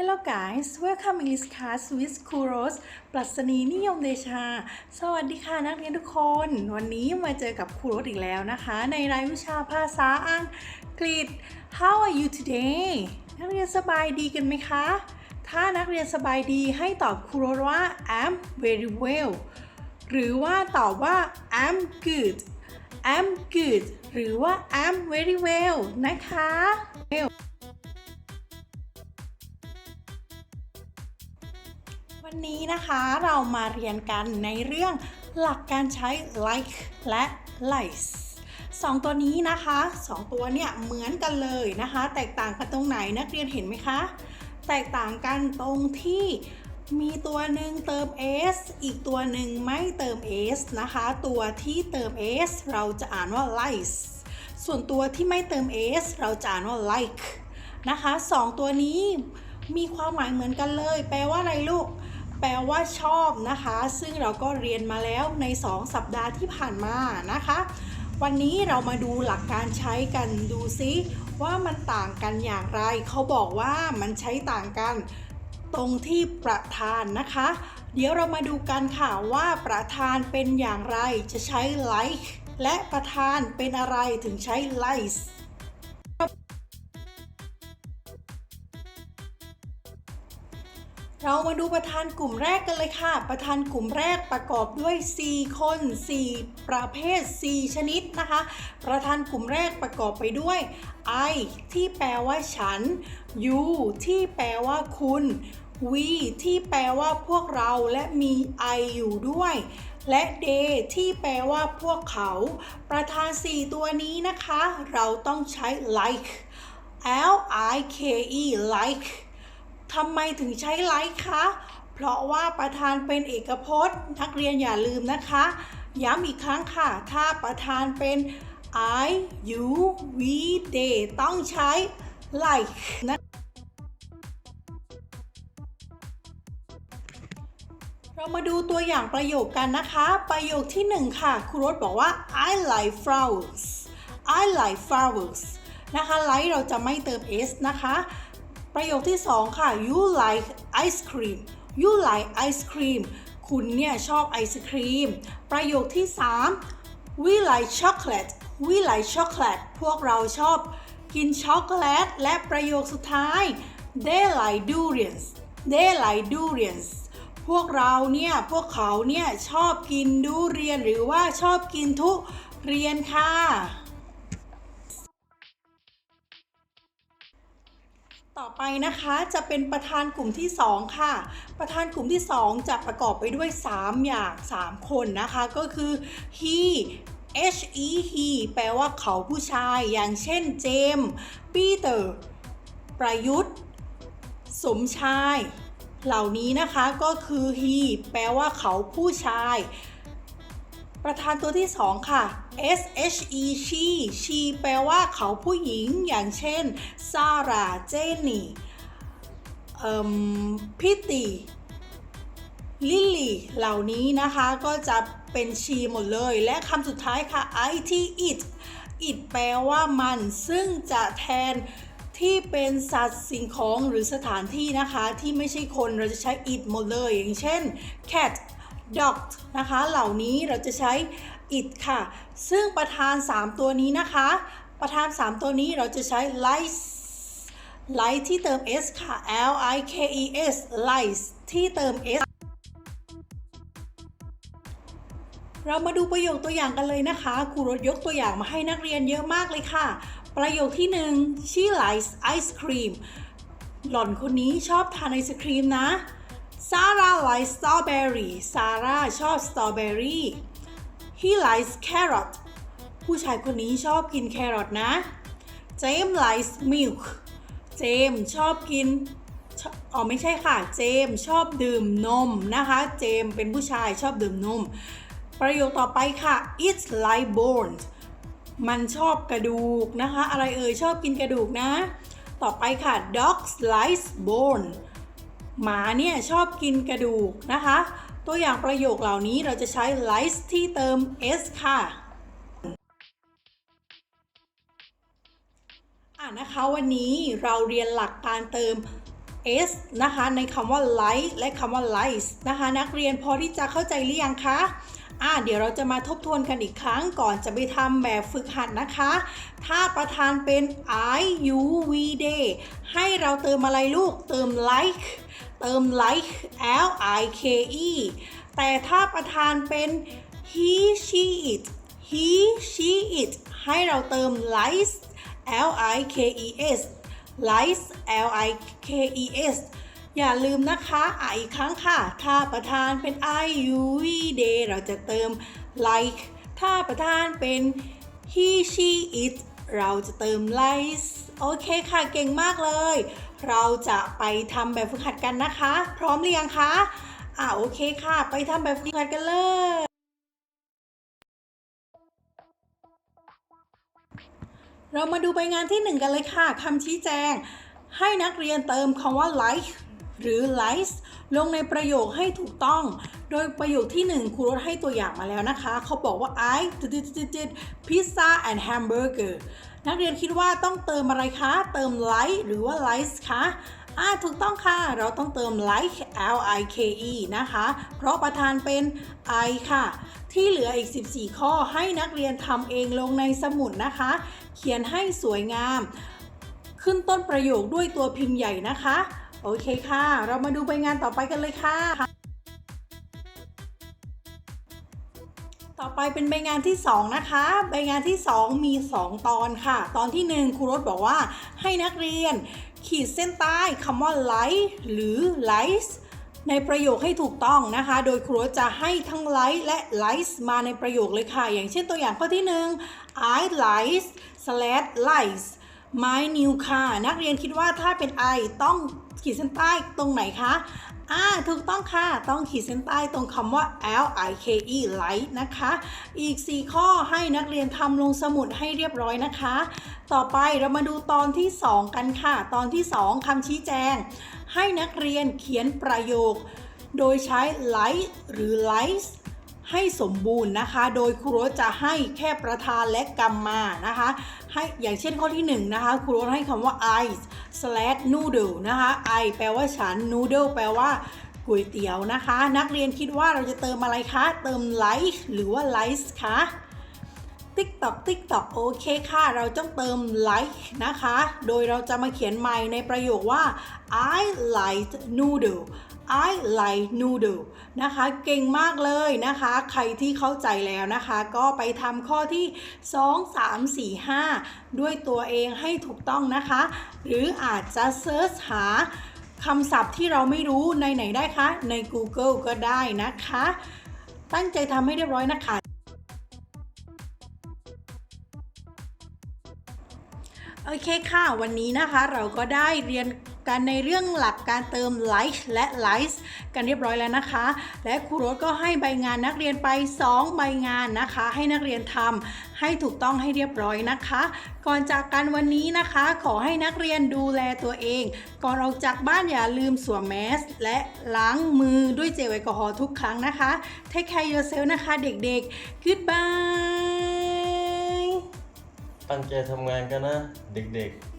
Hello guys welcome English class with Kuros ปรัชนีนิยมเดชา สวัสดีค่ะนักเรียนทุกคน วันนี้มาเจอกับครูรสอีกแล้วนะคะ ในรายวิชาภาษาอังกฤษ How are you today นักเรียนสบายดีกันไหมคะ ถ้านักเรียนสบายดีให้ตอบครูรสว่า I'm very well หรือว่าตอบว่า I'm good I'm good หรือว่า I'm very well นะคะ วันนี้นะคะเรามาเรียนกันในเรื่องหลักการใช้ like และ likes สองตัวนี้นะคะสองตัวเนี่ยเหมือนกันเลยนะคะ แตกต่างกันตรงไหนนักเรียนเห็นไหมคะ แตกต่างกันตรงที่มีตัวหนึ่งเติม s อีกตัวหนึ่งไม่เติม s นะคะ ตัวที่เติม s เราจะอ่านว่า likes ส่วนตัวที่ไม่เติม s เราจะอ่านว่า like นะคะสองตัวนี้มีความหมายเหมือนกันเลย แปลว่าอะไรลูก แปลว่าชอบนะคะ ซึ่งเราก็เรียนมาแล้วใน 2 สัปดาห์ที่ผ่านมานะคะ วันนี้เรามาดูหลักการใช้กันดูซิว่ามันต่างกันอย่างไร เขาบอกว่ามันใช้ต่างกันตรงที่ประธานนะคะ เดี๋ยวเรามาดูกันค่ะว่าประธานเป็นอย่างไรจะใช้ like และประธานเป็นอะไรถึงใช้ likes เรามาดูประธานกลุ่มแรกกันเลยค่ะ ประธานกลุ่มแรกประกอบด้วย 4 คน 4 ประเภท 4 ชนิดนะคะ ประธานกลุ่มแรกประกอบไปด้วย I ที่แปลว่าฉัน U ที่แปลว่าคุณ We ที่แปลว่าพวกเราและมี I อยู่ด้วยและ they ที่แปลว่าพวกเขา ประธาน 4 ตัวนี้นะคะ เราต้องใช้ like L I K E like ทำไมถึงใช้ like คะ เพราะว่าประธานเป็นเอกพจน์ นักเรียนอย่าลืมนะคะ ย้ำอีกครั้งค่ะ ถ้าประธานเป็น I you we they ต้องใช้ like นะเรามาดูตัวอย่างประโยคกันนะคะ ประโยคที่หนึ่งค่ะครูรถบอกว่า I like flowers I like flowers นะคะ like เราจะไม่เติม s นะคะ ประโยคที่สองค่ะ you like ice cream you like ice cream คุณเนี่ยชอบไอศครีม ประโยคที่สาม we like chocolate we like chocolate พวกเราชอบกินช็อกโกแลต และประโยคสุดท้าย they like durians they like durians พวกเราเนี่ย พวกเขาเนี่ย ชอบกินดูเรียนหรือว่าชอบกินทุเรียนค่ะ ต่อไปนะคะจะเป็นประธานกลุ่มที่ 2 ค่ะ ประธานกลุ่มที่ 2 จะประกอบไปด้วย 3 อย่าง 3 คนนะคะ ก็คือ he h e he แปลว่าเขาผู้ชาย อย่างเช่นเจมส์ปีเตอร์ประยุทธ์ สมชาย เหล่านี้นะคะก็คือ he แปลว่าเขาผู้ชาย ประธานตัวที่ 2 ค่ะ S H E she she แปลว่าเขาผู้หญิงอย่างเช่น ซาร่า เจนนี่พิตตี้ลิลลี่เหล่านี้นะคะก็จะเป็น she หมดเลย และคำสุดท้ายค่ะ it it it แปลว่ามัน ซึ่งจะแทนที่เป็นสัตว์สิ่งของหรือสถานที่นะคะ ที่ไม่ใช่คนเราจะใช้ it หมดเลย อย่างเช่น cat dog นะคะ เหล่านี้เราจะใช้ it ค่ะ ซึ่งประธาน 3 ตัวนี้นะคะ ประธาน 3 ตัวนี้เราจะใช้ lies lies ที่เติม s ค่ะ l i k e s lies ที่เติม s เรามาดูประโยคตัวอย่างกันเลยนะคะครูรถยกตัวอย่างมาให้นักเรียนเยอะมากเลยค่ะ ประโยคที่หนึ่ง she likes ice cream หล่อนคนนี้ชอบทานไอศครีมนะ Sarah likes strawberry ซาร่าชอบสตรอเบอรี่ he likes carrot ผู้ชายคนนี้ชอบกินแครอทนะ James likes milk เจมชอบกินอ๋อไม่ใช่ค่ะ เจมชอบดื่มนมนะคะ เจมเป็นผู้ชายชอบดื่มนม ประโยคต่อไปค่ะ it's like bones มันชอบกระดูกนะคะ อะไรเอ่ยชอบกินกระดูกนะ ต่อไปค่ะ dogs like bone หมาเนี่ยชอบกินกระดูกนะคะ ตัวอย่างประโยคเหล่านี้เราจะใช้ likes ที่เติม s ค่ะอ่านะคะวันนี้เราเรียนหลักการเติม s นะคะในคำว่า like และคำว่า lies นะคะ นักเรียนพอที่จะเข้าใจหรือยังคะ อ่าเดี๋ยวเราจะมาทบทวนกันอีกครั้งก่อนจะไปทำแบบฝึกหัดนะคะ ถ้าประธานเป็น I U V day ให้เราเติมอะไรลูก เติม like เติม like L I K E แต่ถ้าประธานเป็น he she it he she it ให้เราเติม likes L I K E S likes L I K E S อย่าลืมนะคะอะอีกครั้งค่ะ ถ้าประธานเป็น I U V day เราจะเติม like ถ้าประธานเป็น he she it เราจะเติม likes โอเคค่ะ เก่งมากเลย เราจะไปทำแบบฝึกหัดกันนะคะ พร้อมหรือยังคะ อ่าโอเคค่ะ ไปทำแบบฝึกหัดกันเลยเรามาดูใบงานที่ 1 กันเลยค่ะคำชี้แจง ให้นักเรียนเติมคำว่า like หรือ likes ลงในประโยคให้ถูกต้อง โดยประโยคที่ 1 ครูรถให้ตัวอย่างมาแล้วนะคะ เขาบอกว่า I pizza and hamburger นักเรียนคิดว่าต้องเติมอะไรคะ เติม like หรือว่า likes คะอ่าถูกต้องค่ะ เราต้องเติม like L I K E นะคะ เพราะประธานเป็น I ค่ะ ที่เหลืออีก 14 ข้อให้นักเรียนทำเองลงในสมุดนะคะ เขียนให้สวยงาม ขึ้นต้นประโยคด้วยตัวพิมพ์ใหญ่นะคะ โอเคค่ะ เรามาดูใบงานต่อไปกันเลยค่ะ ต่อไปเป็นใบงานที่ 2 นะคะ ใบงานที่ 2 มี 2 ตอนค่ะ ตอนที่ 1ครูรถบอกว่าให้นักเรียน ขีดเส้นใต้คำว่า like หรือ lies ในประโยคให้ถูกต้องนะคะ โดยครูรถจะให้ทั้ง like และ lies มาในประโยคเลยค่ะ อย่างเช่นตัวอย่างข้อที่ 1 I lies slash lies my new car นักเรียนคิดว่าถ้าเป็น I ต้องขีดเส้นใต้ตรงไหนคะอ่าถูกต้องค่ะ ต้องขีดเส้นใต้ตรงคำว่า L I K E light นะคะ อีก 4 ข้อให้นักเรียนทำลงสมุดให้เรียบร้อยนะคะ ต่อไปเรามาดูตอนที่ 2 กันค่ะ ตอนที่ 2คำชี้แจง ให้นักเรียนเขียนประโยค โดยใช้ light หรือ lies ให้สมบูรณ์นะคะ โดยครูจะให้แค่ประธานและกรรมมานะคะ ให้อย่างเช่นข้อที่1นะคะครูให้คำว่า I slash noodle นะคะ I แปลว่าฉัน noodle แปลว่าก๋วยเตี๋ยวนะคะ นักเรียนคิดว่าเราจะเติมอะไรคะ เติม like หรือว่า lies คะ ติ๊กตอกติ๊กตอกโอเคค่ะ เราต้องเติม like นะคะ โดยเราจะมาเขียนใหม่ในประโยคว่า I like noodle I like noodle นะคะ เก่งมากเลยนะคะ ใครที่เข้าใจแล้วนะคะ ก็ไปทำข้อที่ 2 3 4 5 ด้วยตัวเองให้ถูกต้องนะคะ หรืออาจจะเซิร์ชหาคำศัพท์ที่เราไม่รู้ในไหนได้คะ ใน Google ก็ได้นะคะ ตั้งใจทำให้เรียบร้อยนะคะ โอเคค่ะ วันนี้นะคะเราก็ได้เรียนกันในเรื่องหลักการเติม like และ lies กันเรียบร้อยแล้วนะคะ และครูโรสก็ให้ใบงานนักเรียนไป 2 ใบงานนะคะ ให้นักเรียนทำให้ถูกต้องให้เรียบร้อยนะคะ ก่อนจากกันวันนี้นะคะ ขอให้นักเรียนดูแลตัวเอง ก่อนออกจากบ้านอย่าลืมสวมแมสและล้างมือด้วยเจลแอลกอฮอล์ทุกครั้งนะคะ Take care yourself นะคะเด็กๆ goodbye ตั้งใจทำงานกันนะ เด็กๆ